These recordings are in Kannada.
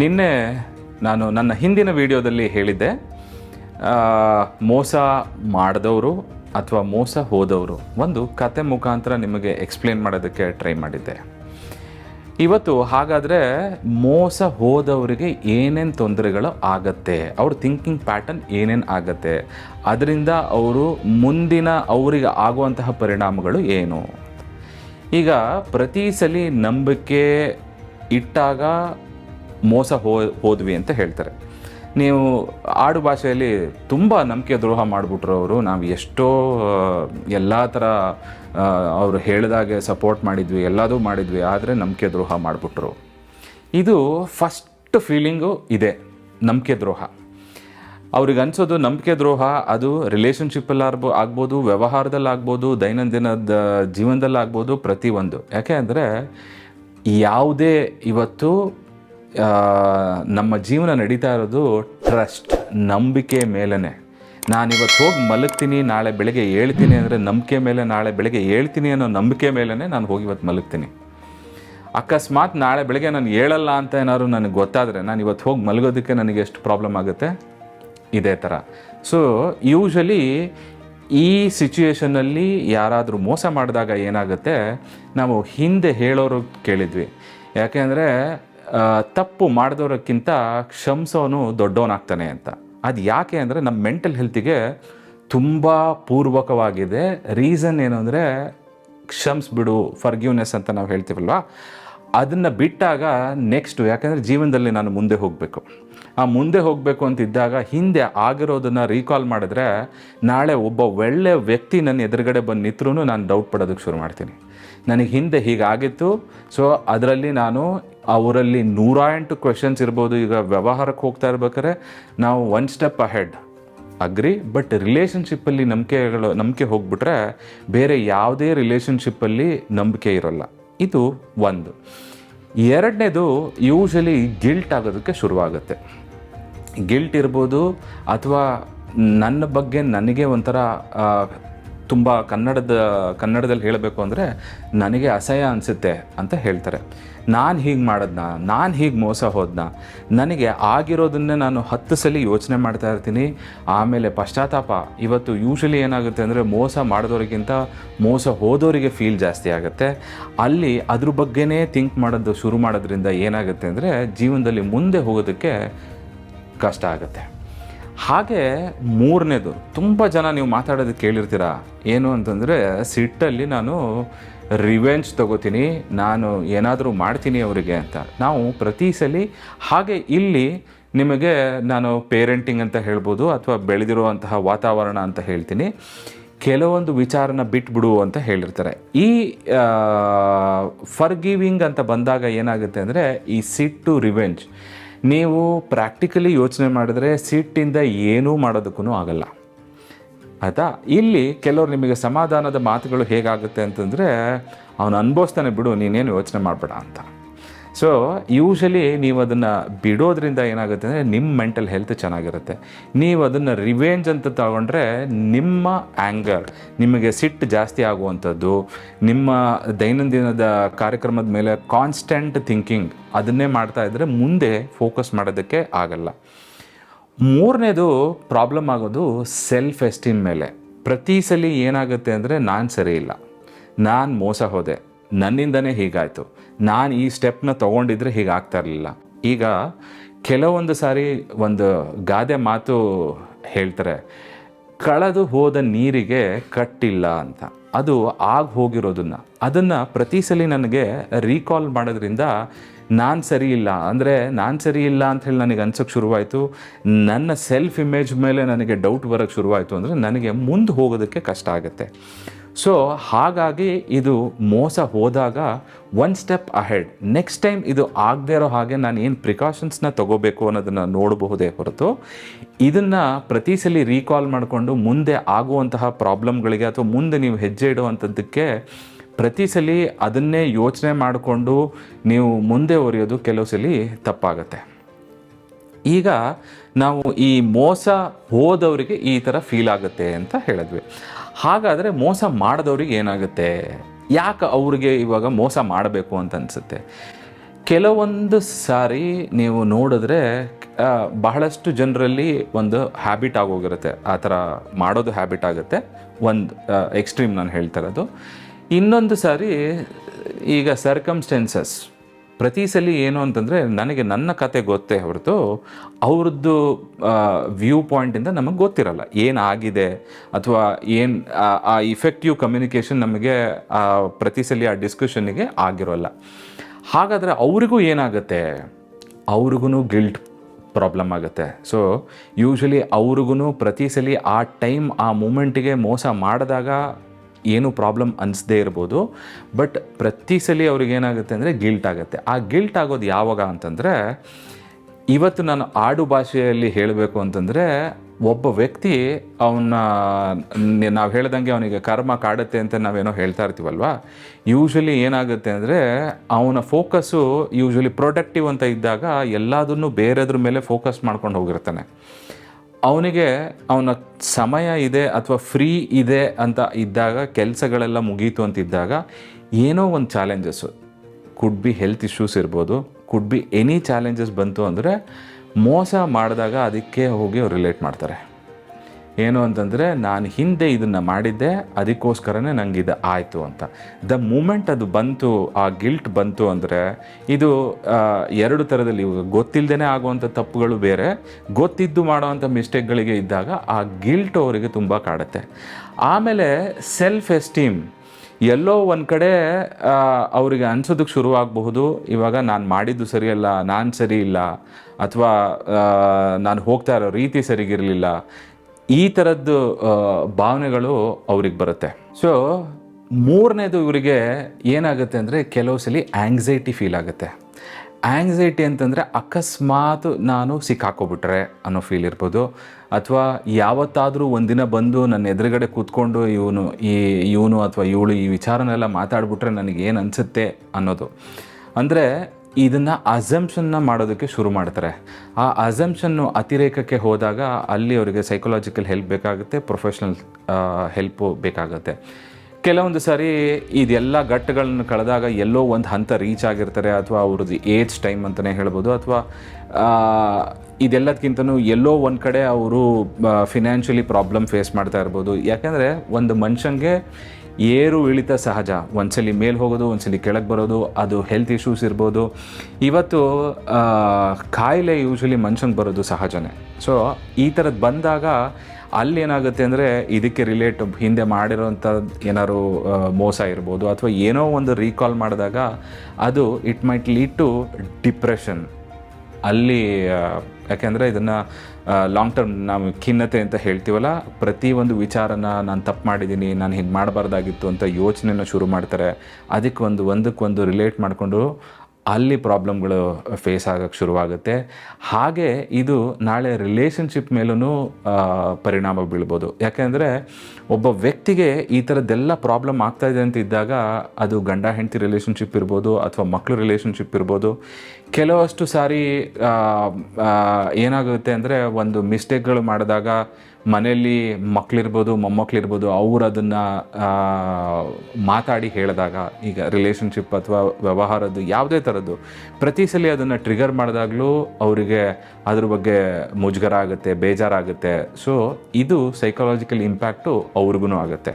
ನಿನ್ನೆ ನಾನು ನನ್ನ ಹಿಂದಿನ ವಿಡಿಯೋದಲ್ಲಿ ಹೇಳಿದ್ದೆ ಮೋಸ ಮಾಡಿದವರು ಅಥವಾ ಮೋಸ ಹೋದವರು ಒಂದು ಕತೆ ಮುಖಾಂತರ ನಿಮಗೆ ಎಕ್ಸ್ಪ್ಲೇನ್ ಮಾಡೋದಕ್ಕೆ ಟ್ರೈ ಮಾಡಿದ್ದೆ. ಇವತ್ತು ಹಾಗಾದರೆ ಮೋಸ ಹೋದವರಿಗೆ ಏನೇನು ತೊಂದರೆಗಳು ಆಗತ್ತೆ, ಅವ್ರ ಥಿಂಕಿಂಗ್ ಪ್ಯಾಟರ್ನ್ ಏನೇನು ಆಗತ್ತೆ, ಅದರಿಂದ ಅವರು ಮುಂದಿನ ಅವರಿಗೆ ಆಗುವಂತಹ ಪರಿಣಾಮಗಳು ಏನು? ಈಗ ಪ್ರತಿ ಸಲ ನಂಬಿಕೆ ಇಟ್ಟಾಗ ಮೋಸ ಹೋ, ಹೋದ್ವಿ ಅಂತ ಹೇಳ್ತಾರೆ. ನೀವು ಆಡು ಭಾಷೆಯಲ್ಲಿ ತುಂಬ ನಂಬಿಕೆ ದ್ರೋಹ ಮಾಡಿಬಿಟ್ರು ಅವರು. ನಾವು ಎಷ್ಟೋ ಎಲ್ಲ ಥರ ಅವರು ಹೇಳಿದಾಗೆ ಸಪೋರ್ಟ್ ಮಾಡಿದ್ವಿ, ಎಲ್ಲದೂ ಮಾಡಿದ್ವಿ, ಆದರೆ ನಂಬಿಕೆ ದ್ರೋಹ ಮಾಡಿಬಿಟ್ರು. ಇದು ಫಸ್ಟ್ ಫೀಲಿಂಗು ಇದೆ, ನಂಬಿಕೆ ದ್ರೋಹ. ಅವ್ರಿಗೆ ಅನ್ಸೋದು ನಂಬಿಕೆ ದ್ರೋಹ, ಅದು ರಿಲೇಷನ್ಶಿಪ್ಪಲ್ಲಿ ಆಗ್ಬೋ ಆಗ್ಬೋದು ವ್ಯವಹಾರದಲ್ಲಿ ಆಗ್ಬೋದು ದೈನಂದಿನದ ಜೀವನದಲ್ಲಿ ಆಗ್ಬೋದು ಪ್ರತಿಯೊಂದು. ಯಾಕೆ ಅಂದರೆ, ಯಾವುದೇ ಇವತ್ತು ನಮ್ಮ ಜೀವನ ನಡೀತಾ ಇರೋದು ಟ್ರಸ್ಟ್ ನಂಬಿಕೆ ಮೇಲೇ ನಾನಿವತ್ತು ಹೋಗಿ ಮಲಗ್ತೀನಿ, ನಾಳೆ ಬೆಳಗ್ಗೆ ಹೇಳ್ತೀನಿ ಅಂದರೆ ನಂಬಿಕೆ ಮೇಲೆ, ನಾಳೆ ಬೆಳಗ್ಗೆ ಹೇಳ್ತೀನಿ ಅನ್ನೋ ನಂಬಿಕೆ ಮೇಲೇ ನಾನು ಹೋಗಿ ಇವತ್ತು ಮಲಗ್ತೀನಿ. ಅಕಸ್ಮಾತ್ ನಾಳೆ ಬೆಳಗ್ಗೆ ನಾನು ಹೇಳಲ್ಲ ಅಂತ ಏನಾದ್ರು ನನಗೆ ಗೊತ್ತಾದರೆ ನಾನು ಇವತ್ತು ಹೋಗಿ ಮಲಗೋದಕ್ಕೆ ನನಗೆ ಎಷ್ಟು ಪ್ರಾಬ್ಲಮ್ ಆಗುತ್ತೆ? ಇದೇ ಥರ ಸೊ ಯೂಶಲಿ ಈ ಸಿಚುಯೇಷನಲ್ಲಿ ಯಾರಾದರೂ ಮೋಸ ಮಾಡಿದಾಗ ಏನಾಗುತ್ತೆ? ನಾವು ಹಿಂದೆ ಹೇಳೋರು ಕೇಳಿದ್ವಿ. ಯಾಕೆಂದರೆ ತಪ್ಪು ಮಾಡಿದವರಕ್ಕಿಂತ ಕ್ಷಮಿಸೋನು ದೊಡ್ಡವನಾಗ್ತಾನೆ ಅಂತ. ಅದು ಯಾಕೆ ಅಂದರೆ ನಮ್ಮ ಮೆಂಟಲ್ ಹೆಲ್ತಿಗೆ ತುಂಬ ಪೂರ್ವಕವಾಗಿದೆ. ರೀಸನ್ ಏನು ಅಂದರೆ ಕ್ಷಮಿಸ್ಬಿಡು ಫರ್ಗ್ಯೂನೆಸ್ ಅಂತ ನಾವು ಹೇಳ್ತೀವಲ್ವ? ಅದನ್ನು ಬಿಟ್ಟಾಗ ನೆಕ್ಸ್ಟು ಯಾಕಂದರೆ ಜೀವನದಲ್ಲಿ ನಾನು ಮುಂದೆ ಹೋಗಬೇಕು. ಆ ಮುಂದೆ ಹೋಗಬೇಕು ಅಂತಿದ್ದಾಗ ಹಿಂದೆ ಆಗಿರೋದನ್ನು ರೀಕಾಲ್ ಮಾಡಿದ್ರೆ ನಾಳೆ ಒಬ್ಬ ಒಳ್ಳೆ ವ್ಯಕ್ತಿ ನನ್ನ ಎದುರುಗಡೆ ಬಂದು ನಿಂತರೂ ನಾನು ಡೌಟ್ ಪಡೋದಕ್ಕೆ ಶುರು ಮಾಡ್ತೀನಿ. ನನಗೆ ಹಿಂದೆ ಹೀಗಾಗಿತ್ತು. ಸೊ ಅದರಲ್ಲಿ ನಾನು ಅವರಲ್ಲಿ ನೂರ ಎಂಟು ಕ್ವೆಶನ್ಸ್ ಇರ್ಬೋದು. ಈಗ ವ್ಯವಹಾರಕ್ಕೆ ಹೋಗ್ತಾ ಇರ್ಬೇಕಾದ್ರೆ ನಾವು one step ahead agree but ರಿಲೇಷನ್ಶಿಪ್ಪಲ್ಲಿ ನಂಬಿಕೆಗಳು, ನಂಬಿಕೆ ಹೋಗ್ಬಿಟ್ರೆ ಬೇರೆ ಯಾವುದೇ ರಿಲೇಷನ್ಶಿಪ್ಪಲ್ಲಿ ನಂಬಿಕೆ ಇರೋಲ್ಲ. ಇದು ಒಂದು. ಎರಡನೇದು ಯೂಶಲಿ ಗಿಲ್ಟ್ ಆಗೋದಕ್ಕೆ ಶುರುವಾಗುತ್ತೆ. ಗಿಲ್ಟ್ ಇರ್ಬೋದು ಅಥವಾ ನನ್ನ ಬಗ್ಗೆ ನನಗೆ ಒಂಥರ ತುಂಬ ಕನ್ನಡದ, ಕನ್ನಡದಲ್ಲಿ ಹೇಳಬೇಕು ಅಂದರೆ ನನಗೆ ಅಸಹ್ಯ ಅನಿಸುತ್ತೆ ಅಂತ ಹೇಳ್ತಾರೆ. ನಾನು ಹೀಗೆ ಮಾಡೋದ್ನ, ನಾನು ಹೀಗೆ ಮೋಸ ಹೋದ್ನ, ನನಗೆ ಆಗಿರೋದನ್ನೇ ನಾನು ಹತ್ತು ಸಲ ಯೋಚನೆ ಮಾಡ್ತಾ ಇರ್ತೀನಿ. ಆಮೇಲೆ ಪಶ್ಚಾತ್ತಾಪ, ಇವತ್ತು ಯೂಶಲಿ ಏನಾಗುತ್ತೆ ಅಂದರೆ ಮೋಸ ಮಾಡಿದವರಿಗಿಂತ ಮೋಸ ಹೋದವರಿಗೆ ಫೀಲ್ ಜಾಸ್ತಿ ಆಗುತ್ತೆ. ಅಲ್ಲಿ ಅದ್ರ ಬಗ್ಗೆನೇ ಥಿಂಕ್ ಮಾಡೋದು ಶುರು ಮಾಡೋದ್ರಿಂದ ಏನಾಗುತ್ತೆ ಅಂದರೆ ಜೀವನದಲ್ಲಿ ಮುಂದೆ ಹೋಗೋದಕ್ಕೆ ಕಷ್ಟ ಆಗುತ್ತೆ. ಹಾಗೆ ಮೂರನೇದು, ತುಂಬ ಜನ ನೀವು ಮಾತಾಡೋದು ಕೇಳಿರ್ತೀರ? ಏನು ಅಂತಂದರೆ ಸಿಟ್ಟಲ್ಲಿ ನಾನು ರಿವೆಂಜ್ ತಗೋತೀನಿ, ನಾನು ಏನಾದರೂ ಮಾಡ್ತೀನಿ ಅವರಿಗೆ ಅಂತ. ನಾವು ಪ್ರತಿ ಸಲ ಹಾಗೆ ಇಲ್ಲಿ ನಿಮಗೆ ನಾನು ಪೇರೆಂಟಿಂಗ್ ಅಂತ ಹೇಳ್ಬೋದು ಅಥವಾ ಬೆಳೆದಿರುವಂತಹ ವಾತಾವರಣ ಅಂತ ಹೇಳ್ತೀನಿ. ಕೆಲವೊಂದು ವಿಚಾರನ ಬಿಟ್ಬಿಡು ಅಂತ ಹೇಳಿರ್ತಾರೆ. ಈ ಫರ್ಗಿವಿಂಗ್ ಅಂತ ಬಂದಾಗ ಏನಾಗುತ್ತೆ ಅಂದರೆ ಈ ಸಿಟ್ಟು ರಿವೆಂಜ್ ನೀವು ಪ್ರಾಕ್ಟಿಕಲಿ ಯೋಚನೆ ಮಾಡಿದ್ರೆ ಸಿಟ್ಟಿಂದ ಏನೂ ಮಾಡೋದಕ್ಕೂ ಆಗಲ್ಲ. ಆಯಿತಾ? ಇಲ್ಲಿ ಕೆಲವರು ನಿಮಗೆ ಸಮಾಧಾನದ ಮಾತುಗಳು ಹೇಗಾಗುತ್ತೆ ಅಂತಂದರೆ, ಅವನು ಅನುಭವಿಸ್ತಾನೆ ಬಿಡು, ನೀನೇನು ಯೋಚನೆ ಮಾಡಬೇಡ ಅಂತ. ಸೊ ಯೂಶಲಿ ನೀವು ಅದನ್ನು ಬಿಡೋದ್ರಿಂದ ಏನಾಗುತ್ತೆ ಅಂದರೆ ನಿಮ್ಮ ಮೆಂಟಲ್ ಹೆಲ್ತ್ ಚೆನ್ನಾಗಿರುತ್ತೆ. ನೀವು ಅದನ್ನು ರಿವೆಂಜ್ ಅಂತ ತಗೊಂಡ್ರೆ, ನಿಮ್ಮ ಆ್ಯಂಗರ್ ನಿಮಗೆ ಸಿಟ್ಟು ಜಾಸ್ತಿ ಆಗುವಂಥದ್ದು, ನಿಮ್ಮ ದೈನಂದಿನದ ಕಾರ್ಯಕ್ರಮದ ಮೇಲೆ ಕಾನ್ಸ್ಟೆಂಟ್ ಥಿಂಕಿಂಗ್ ಅದನ್ನೇ ಮಾಡ್ತಾ ಇದ್ದರೆ ಮುಂದೆ ಫೋಕಸ್ ಮಾಡೋದಕ್ಕೆ ಆಗಲ್ಲ. ಮೂರನೇದು ಪ್ರಾಬ್ಲಮ್ ಆಗೋದು ಸೆಲ್ಫ್ ಎಸ್ಟೀಮ್ ಮೇಲೆ. ಪ್ರತಿ ಸಲ ಏನಾಗುತ್ತೆ ಅಂದರೆ ನಾನು ಸರಿ ಇಲ್ಲ. ನಾನು ಮೋಸ ಹೋದೆ. ನನ್ನಿಂದನೇ ಹೀಗಾಯಿತು. ನಾನು ಈ ಸ್ಟೆಪ್ನ ತೊಗೊಂಡಿದ್ರೆ ಹೀಗಾಗ್ತಾ ಇರಲಿಲ್ಲ. ಈಗ ಕೆಲವೊಂದು ಸಾರಿ ಒಂದು ಗಾದೆ ಮಾತು ಹೇಳ್ತಾರೆ, ಕಳೆದು ಹೋದ ನೀರಿಗೆ ಕಟ್ಟಿಲ್ಲ ಅಂತ. ಅದು ಆಗ ಹೋಗಿರೋದನ್ನು. ಅದನ್ನು ಪ್ರತಿ ಸಲ ನನಗೆ ರೀಕಾಲ್ ಮಾಡೋದ್ರಿಂದ ನಾನು ಸರಿ ಇಲ್ಲ. ಅಂದರೆ ನಾನು ಸರಿ ಇಲ್ಲ ಅಂತ ಹೇಳಿ ನನಗೆ ಅನ್ಸೋಕ್ಕೆ ಶುರುವಾಯಿತು. ನನ್ನ ಸೆಲ್ಫ್ ಇಮೇಜ್ ಮೇಲೆ ನನಗೆ ಡೌಟ್ ಬರೋಕ್ಕೆ ಶುರುವಾಯಿತು ಅಂದರೆ ನನಗೆ ಮುಂದೆ ಹೋಗೋದಕ್ಕೆ ಕಷ್ಟ ಆಗುತ್ತೆ. ಸೊ ಹಾಗಾಗಿ ಇದು ಮೋಸ ಹೋದಾಗ one step ahead next time ಇದು ಆಗದೇ ಇರೋ ಹಾಗೆ ನಾನು ಏನು ಪ್ರಿಕಾಷನ್ಸ್ನ ತಗೋಬೇಕು ಅನ್ನೋದನ್ನು ನೋಡಬಹುದೇ ಹೊರತು, ಇದನ್ನು ಪ್ರತಿ ಸಲ ರೀಕಾಲ್ ಮಾಡಿಕೊಂಡು ಮುಂದೆ ಆಗುವಂತಹ ಪ್ರಾಬ್ಲಮ್ಗಳಿಗೆ ಅಥವಾ ಮುಂದೆ ನೀವು ಹೆಜ್ಜೆ ಇಡುವಂಥದ್ದಕ್ಕೆ ಪ್ರತಿ ಸಲ ಅದನ್ನೇ ಯೋಚನೆ ಮಾಡಿಕೊಂಡು ನೀವು ಮುಂದೆ ಒರೆಯೋದು ಕೆಲವು ಸಲ ತಪ್ಪಾಗತ್ತೆ. ಈಗ ನಾವು ಈ ಮೋಸ ಹೋದವರಿಗೆ ಈ ಥರ ಫೀಲ್ ಆಗುತ್ತೆ ಅಂತ ಹೇಳಿದ್ವಿ. ಹಾಗಾದರೆ ಮೋಸ ಮಾಡಿದವ್ರಿಗೆ ಏನಾಗುತ್ತೆ? ಯಾಕೆ ಅವ್ರಿಗೆ ಇವಾಗ ಮೋಸ ಮಾಡಬೇಕು ಅಂತ ಅನಿಸುತ್ತೆ? ಕೆಲವೊಂದು ಸಾರಿ ನೀವು ನೋಡಿದ್ರೆ ಬಹಳಷ್ಟು ಜನರಲ್ಲಿ ಒಂದು ಹ್ಯಾಬಿಟ್ ಆಗೋಗಿರುತ್ತೆ. ಆ ಥರ ಮಾಡೋದು ಹ್ಯಾಬಿಟ್ ಆಗುತ್ತೆ. ಒಂದು ಎಕ್ಸ್ಟ್ರೀಮ್ ನಾನು ಹೇಳ್ತಾ ಇರೋದು. ಇನ್ನೊಂದು ಸಾರಿ ಈಗ ಸರ್ಕಮ್ಸ್ಟೆನ್ಸಸ್ ಪ್ರತಿ ಸಲ ಏನು ಅಂತಂದರೆ ನನಗೆ ನನ್ನ ಕತೆ ಗೊತ್ತೇ ಹೊರತು ಅವ್ರದ್ದು ವ್ಯೂ ಪಾಯಿಂಟಿಂದ ನಮಗೆ ಗೊತ್ತಿರಲ್ಲ. ಏನಾಗಿದೆ ಅಥವಾ ಏನು, ಆ ಇಫೆಕ್ಟಿವ್ ಕಮ್ಯುನಿಕೇಷನ್ ನಮಗೆ ಪ್ರತಿ ಸಲ ಆ ಡಿಸ್ಕಷನ್ನಿಗೆ ಆಗಿರೋಲ್ಲ. ಹಾಗಾದರೆ ಅವ್ರಿಗೂ ಏನಾಗುತ್ತೆ? ಅವ್ರಿಗೂ ಗಿಲ್ಟ್ ಪ್ರಾಬ್ಲಮ್ ಆಗುತ್ತೆ. ಸೊ ಯೂಶ್ವಲಿ ಅವ್ರಿಗೂ ಪ್ರತಿ ಸಲ ಆ ಟೈಮ್ ಆ ಮೂಮೆಂಟಿಗೆ ಮೋಸ ಮಾಡಿದಾಗ ಏನು ಪ್ರಾಬ್ಲಮ್ ಅನಿಸದೇ ಇರ್ಬೋದು, ಬಟ್ ಪ್ರತಿ ಸಲ ಅವ್ರಿಗೆ ಏನಾಗುತ್ತೆ ಅಂದರೆ ಗಿಲ್ಟ್ ಆಗುತ್ತೆ. ಆ ಗಿಲ್ಟ್ ಆಗೋದು ಯಾವಾಗ ಅಂತಂದರೆ, ಇವತ್ತು ನಾನು ಆಡು ಭಾಷೆಯಲ್ಲಿ ಹೇಳಬೇಕು ಅಂತಂದರೆ, ಒಬ್ಬ ವ್ಯಕ್ತಿ ಅವನ್ನ ನಾವು ಹೇಳ್ದಂಗೆ ಅವನಿಗೆ ಕರ್ಮ ಕಾಡುತ್ತೆ ಅಂತ ನಾವೇನೋ ಹೇಳ್ತಾ ಇರ್ತೀವಲ್ವ? ಯೂಶ್ವಲಿ ಏನಾಗುತ್ತೆ ಅಂದರೆ, ಅವನ ಫೋಕಸ್ಸು ಯೂಶ್ವಲಿ ಪ್ರೊಡಕ್ಟಿವ್ ಅಂತ ಇದ್ದಾಗ ಎಲ್ಲದನ್ನು ಬೇರೆದ್ರ ಮೇಲೆ ಫೋಕಸ್ ಮಾಡ್ಕೊಂಡು ಹೋಗಿರ್ತಾನೆ. ಅವನಿಗೆ ಅವನ ಸಮಯ ಇದೆ ಅಥವಾ ಫ್ರೀ ಇದೆ ಅಂತ ಇದ್ದಾಗ, ಕೆಲಸಗಳೆಲ್ಲ ಮುಗೀತು ಅಂತಿದ್ದಾಗ ಏನೋ ಒಂದು challenges could be health issues ಇರ್ಬೋದು ಕುಡ್ ಬಿ ಎನಿ ಚಾಲೆಂಜಸ್ ಬಂತು ಅಂದರೆ ಮೋಸ ಮಾಡಿದಾಗ ಅದಕ್ಕೆ ಹೋಗಿ ಅವ್ರು ರಿಲೇಟ್ ಮಾಡ್ತಾರೆ. ಏನು ಅಂತಂದರೆ, ನಾನು ಹಿಂದೆ ಇದನ್ನು ಮಾಡಿದ್ದೆ, ಅದಕ್ಕೋಸ್ಕರನೇ ನನಗೆ ಇದು ಆಯಿತು ಅಂತ. ದ ಮೂಮೆಂಟ್ ಅದು ಬಂತು, ಆ ಗಿಲ್ಟ್ ಬಂತು ಅಂದರೆ, ಇದು ಎರಡು ಥರದಲ್ಲಿ ಗೊತ್ತಿಲ್ಲದೇ ಆಗುವಂಥ ತಪ್ಪುಗಳು ಬೇರೆ, ಗೊತ್ತಿದ್ದು ಮಾಡುವಂಥ ಮಿಸ್ಟೇಕ್ಗಳಿಗೆ ಇದ್ದಾಗ ಆ ಗಿಲ್ಟ್ ಅವರಿಗೆ ತುಂಬ ಕಾಡುತ್ತೆ. ಆಮೇಲೆ ಸೆಲ್ಫ್ ಎಸ್ಟೀಮ್ ಎಲ್ಲೋ ಒಂದು ಕಡೆ ಅವರಿಗೆ ಅನ್ಸೋದಕ್ಕೆ ಶುರುವಾಗಬಹುದು, ಇವಾಗ ನಾನು ಮಾಡಿದ್ದು ಸರಿಯಲ್ಲ, ನಾನು ಸರಿ ಇಲ್ಲ, ಅಥವಾ ನಾನು ಹೋಗ್ತಾ ಇರೋ ರೀತಿ ಸರಿಗಿರಲಿಲ್ಲ ಈ ಥರದ್ದು ಭಾವನೆಗಳು ಅವ್ರಿಗೆ ಬರುತ್ತೆ. ಸೊ ಮೂರನೇದು ಇವರಿಗೆ ಏನಾಗುತ್ತೆ ಅಂದರೆ ಕೆಲವು ಸಲ ಆ್ಯಂಗ್ಸೈಟಿ ಫೀಲ್ ಆಗುತ್ತೆ. ಆ್ಯಂಗ್ಸೈಟಿ ಅಂತಂದರೆ ಅಕಸ್ಮಾತ್ ನಾನು ಸಿಕ್ಕಾಕೋಬಿಟ್ರೆ ಅನ್ನೋ ಫೀಲ್ ಇರ್ಬೋದು. ಅಥವಾ ಯಾವತ್ತಾದರೂ ಒಂದಿನ ಬಂದು ನನ್ನ ಎದುರುಗಡೆ ಕೂತ್ಕೊಂಡು ಇವನು, ಈ, ಇವನು ಅಥವಾ ಇವಳು ಈ ವಿಚಾರನೆಲ್ಲ ಮಾತಾಡ್ಬಿಟ್ರೆ ನನಗೆ ಏನು ಅನಿಸುತ್ತೆ ಅನ್ನೋದು. ಅಂದರೆ ಇದನ್ನು ಅಸಂಪ್ಷನ್ನ ಮಾಡೋದಕ್ಕೆ ಶುರು ಮಾಡ್ತಾರೆ. ಆ ಅಸಂಪ್ಷನ್ನು ಅತಿರೇಕಕ್ಕೆ ಹೋದಾಗ ಅಲ್ಲಿ ಅವರಿಗೆ ಸೈಕಲಾಜಿಕಲ್ ಹೆಲ್ಪ್ ಬೇಕಾಗುತ್ತೆ ಪ್ರೊಫೆಷ್ನಲ್ ಹೆಲ್ಪು ಬೇಕಾಗುತ್ತೆ. ಕೆಲವೊಂದು ಸಾರಿ ಇದೆಲ್ಲ ಘಟ್ಟಗಳನ್ನು ಕಳೆದಾಗ ಎಲ್ಲೋ ಒಂದು ಹಂತ ರೀಚ್ ಆಗಿರ್ತಾರೆ, ಅಥವಾ ಅವ್ರದ್ದು ಏಜ್ ಟೈಮ್ ಅಂತಲೇ ಹೇಳ್ಬೋದು, ಅಥವಾ ಇದೆಲ್ಲದಕ್ಕಿಂತನೂ ಎಲ್ಲೋ ಒಂದು ಕಡೆ ಅವರು ಫಿನಾನ್ಷಿಯಲಿ ಪ್ರಾಬ್ಲಮ್ ಫೇಸ್ ಮಾಡ್ತಾ ಇರ್ಬೋದು. ಯಾಕೆಂದರೆ ಒಂದು ಮನುಷ್ಯನಿಗೆ ಏರು ಇಳಿತ ಸಹಜ. ಒಂದ್ಸಲಿ ಮೇಲೆ ಹೋಗೋದು, ಒಂದ್ಸಲಿ ಕೆಳಗೆ ಬರೋದು, ಅದು ಹೆಲ್ತ್ ಇಶ್ಯೂಸ್ ಇರ್ಬೋದು. ಇವತ್ತು ಕಾಯಿಲೆ ಯೂಶ್ವಲಿ ಮನುಷ್ಯಂಗೆ ಬರೋದು ಸಹಜನೇ. ಸೊ ಈ ಥರದ್ದು ಬಂದಾಗ ಅಲ್ಲಿ ಏನಾಗುತ್ತೆ ಅಂದರೆ ಇದಕ್ಕೆ ರಿಲೇಟ್ ಹಿಂದೆ ಮಾಡಿರೋಂಥ ಏನಾದ್ರು ಮೋಸ ಇರ್ಬೋದು. ಅಥವಾ ಏನೋ ಒಂದು ರೀಕಾಲ್ ಮಾಡಿದಾಗ ಅದು it might lead to depression ಅಲ್ಲಿ ಯಾಕೆಂದರೆ ಇದನ್ನು ಲಾಂಗ್ ಟರ್ಮ್ ನಾವು ಖಿನ್ನತೆ ಅಂತ ಹೇಳ್ತೀವಲ್ಲ, ಪ್ರತಿ ಒಂದು ವಿಚಾರನ ನಾನು ತಪ್ಪು ಮಾಡಿದ್ದೀನಿ ನಾನು ಹಿಂಗೆ ಮಾಡಬಾರ್ದಾಗಿತ್ತು ಅಂತ ಯೋಚನೆನ ಶುರು ಮಾಡ್ತಾರೆ. ಅದಕ್ಕೆ ಒಂದು ಒಂದಕ್ಕೊಂದು ರಿಲೇಟ್ ಮಾಡಿಕೊಂಡು ಅಲ್ಲಿ ಪ್ರಾಬ್ಲಮ್ಗಳು ಫೇಸ್ ಆಗೋಕ್ಕೆ ಶುರುವಾಗುತ್ತೆ. ಹಾಗೆ ಇದು ನಾಳೆ ರಿಲೇಷನ್ಶಿಪ್ ಮೇಲೂ ಪರಿಣಾಮ ಬೀಳ್ಬೋದು. ಯಾಕೆಂದರೆ ಒಬ್ಬ ವ್ಯಕ್ತಿಗೆ ಈ ಥರದ್ದೆಲ್ಲ ಪ್ರಾಬ್ಲಮ್ ಆಗ್ತಾಯಿದೆ ಅಂತ ಇದ್ದಾಗ ಅದು ಗಂಡ, ಹೆಂಡತಿ ರಿಲೇಷನ್ಶಿಪ್ ಇರ್ಬೋದು ಅಥವಾ ಮಕ್ಕಳು ರಿಲೇಷನ್ಶಿಪ್ ಇರ್ಬೋದು. ಕೆಲವಷ್ಟು ಸಾರಿ ಏನಾಗುತ್ತೆ ಅಂದರೆ ಒಂದು ಮಿಸ್ಟೇಕ್ಗಳು ಮಾಡಿದಾಗ ಮನೆಯಲ್ಲಿ ಮಕ್ಕಳಿರ್ಬೋದು ಮೊಮ್ಮಕ್ಕಳಿರ್ಬೋದು ಅವ್ರು ಅದನ್ನು ಮಾತಾಡಿ ಹೇಳಿದಾಗ ಈಗ ರಿಲೇಷನ್ಶಿಪ್ ಅಥವಾ ವ್ಯವಹಾರದ್ದು ಯಾವುದೇ ಥರದ್ದು ಪ್ರತಿ ಸಲ ಅದನ್ನು ಟ್ರಿಗರ್ ಮಾಡಿದಾಗಲೂ ಅವರಿಗೆ ಅದ್ರ ಬಗ್ಗೆ ಮುಜುಗರ ಆಗುತ್ತೆ, ಬೇಜಾರಾಗುತ್ತೆ. ಸೊ ಇದು ಸೈಕಾಲಜಿಕಲ್ ಇಂಪ್ಯಾಕ್ಟು ಅವ್ರಿಗೂ ಆಗುತ್ತೆ.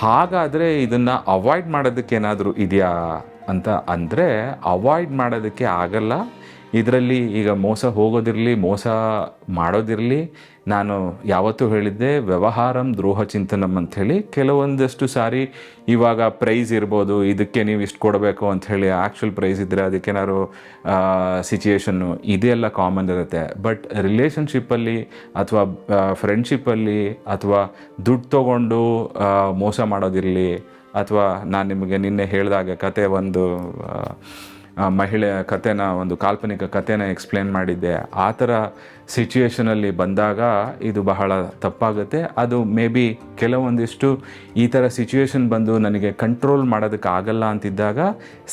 ಹಾಗಾದರೆ ಇದನ್ನು ಅವಾಯ್ಡ್ ಮಾಡೋದಕ್ಕೆ ಏನಾದರೂ ಇದೆಯಾ ಅಂತ ಅಂದರೆ ಅವಾಯ್ಡ್ ಮಾಡೋದಕ್ಕೆ ಆಗಲ್ಲ. ಇದರಲ್ಲಿ ಈಗ ಮೋಸ ಹೋಗೋದಿರಲಿ, ಮೋಸ ಮಾಡೋದಿರಲಿ, ನಾನು ಯಾವತ್ತೂ ಹೇಳಿದ್ದೆ ವ್ಯವಹಾರಂ ದ್ರೋಹ ಚಿಂತನಂ ಅಂಥೇಳಿ. ಕೆಲವೊಂದಷ್ಟು ಸಾರಿ ಇವಾಗ ಪ್ರೈಸ್ ಇರ್ಬೋದು, ಇದಕ್ಕೆ ನೀವು ಇಷ್ಟು ಕೊಡಬೇಕು ಅಂಥೇಳಿ ಆ್ಯಕ್ಚುಲ್ ಪ್ರೈಸ್ ಇದ್ದರೆ ಅದಕ್ಕೇನಾದ್ರು ಸಿಚುಯೇಷನ್ನು ಇದೆಲ್ಲ ಕಾಮನ್ ಇರುತ್ತೆ. ಬಟ್ ರಿಲೇಷನ್ಶಿಪ್ಪಲ್ಲಿ ಅಥವಾ ಫ್ರೆಂಡ್ಶಿಪ್ಪಲ್ಲಿ ಅಥವಾ ದುಡ್ಡು ತೊಗೊಂಡು ಮೋಸ ಮಾಡೋದಿರಲಿ, ಅಥವಾ ನಾನು ನಿಮಗೆ ನಿನ್ನೆ ಹೇಳಿದಾಗ ಕತೆ ಒಂದು ಆ, ಕಥೆನ ಒಂದು ಕಾಲ್ಪನಿಕ ಕಥೆನ ಎಕ್ಸ್ಪ್ಲೇನ್ ಮಾಡಿದ್ದೆ. ಆ ಥರ ಸಿಚುಯೇಷನಲ್ಲಿ ಬಂದಾಗ ಇದು ಬಹಳ ತಪ್ಪಾಗುತ್ತೆ. ಅದು ಮೇ ಬಿ ಕೆಲವೊಂದಿಷ್ಟು ಈ ಥರ ಸಿಚುಯೇಷನ್ ಬಂದು ನನಗೆ ಕಂಟ್ರೋಲ್ ಮಾಡೋದಕ್ಕೆ ಆಗಲ್ಲ ಅಂತಿದ್ದಾಗ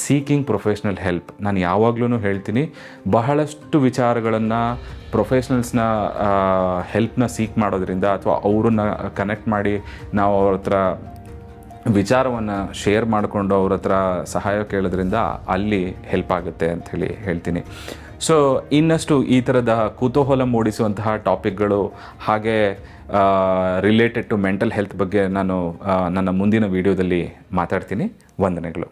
ಸೀಕಿಂಗ್ ಪ್ರೊಫೆಷ್ನಲ್ ಹೆಲ್ಪ್ ನಾನು ಯಾವಾಗಲೂ ಹೇಳ್ತೀನಿ ಬಹಳಷ್ಟು ವಿಚಾರಗಳನ್ನು ಪ್ರೊಫೆಷ್ನಲ್ಸ್ನ ಹೆಲ್ಪ್ನ ಸೀಕ್ ಮಾಡೋದ್ರಿಂದ ಅಥವಾ ಅವ್ರನ್ನ ಕನೆಕ್ಟ್ ಮಾಡಿ ನಾವು ಅವ್ರ ಹತ್ರ ವಿಚಾರವನ್ನು ಶೇರ್ ಮಾಡಿಕೊಂಡು ಅವ್ರ ಹತ್ರ ಸಹಾಯ ಕೇಳೋದ್ರಿಂದ ಅಲ್ಲಿ ಹೆಲ್ಪ್ ಆಗುತ್ತೆ ಅಂಥೇಳಿ ಹೇಳ್ತೀನಿ. ಸೊ ಇನ್ನಷ್ಟು ಈ ಥರದ ಕುತೂಹಲ ಮೂಡಿಸುವಂತಹ ಟಾಪಿಕ್ಗಳು ಹಾಗೆ ರಿಲೇಟೆಡ್ ಟು ಮೆಂಟಲ್ ಹೆಲ್ತ್ ಬಗ್ಗೆ ನಾನು ನನ್ನ ಮುಂದಿನ ವೀಡಿಯೋದಲ್ಲಿ ಮಾತಾಡ್ತೀನಿ. ವಂದನೆಗಳು.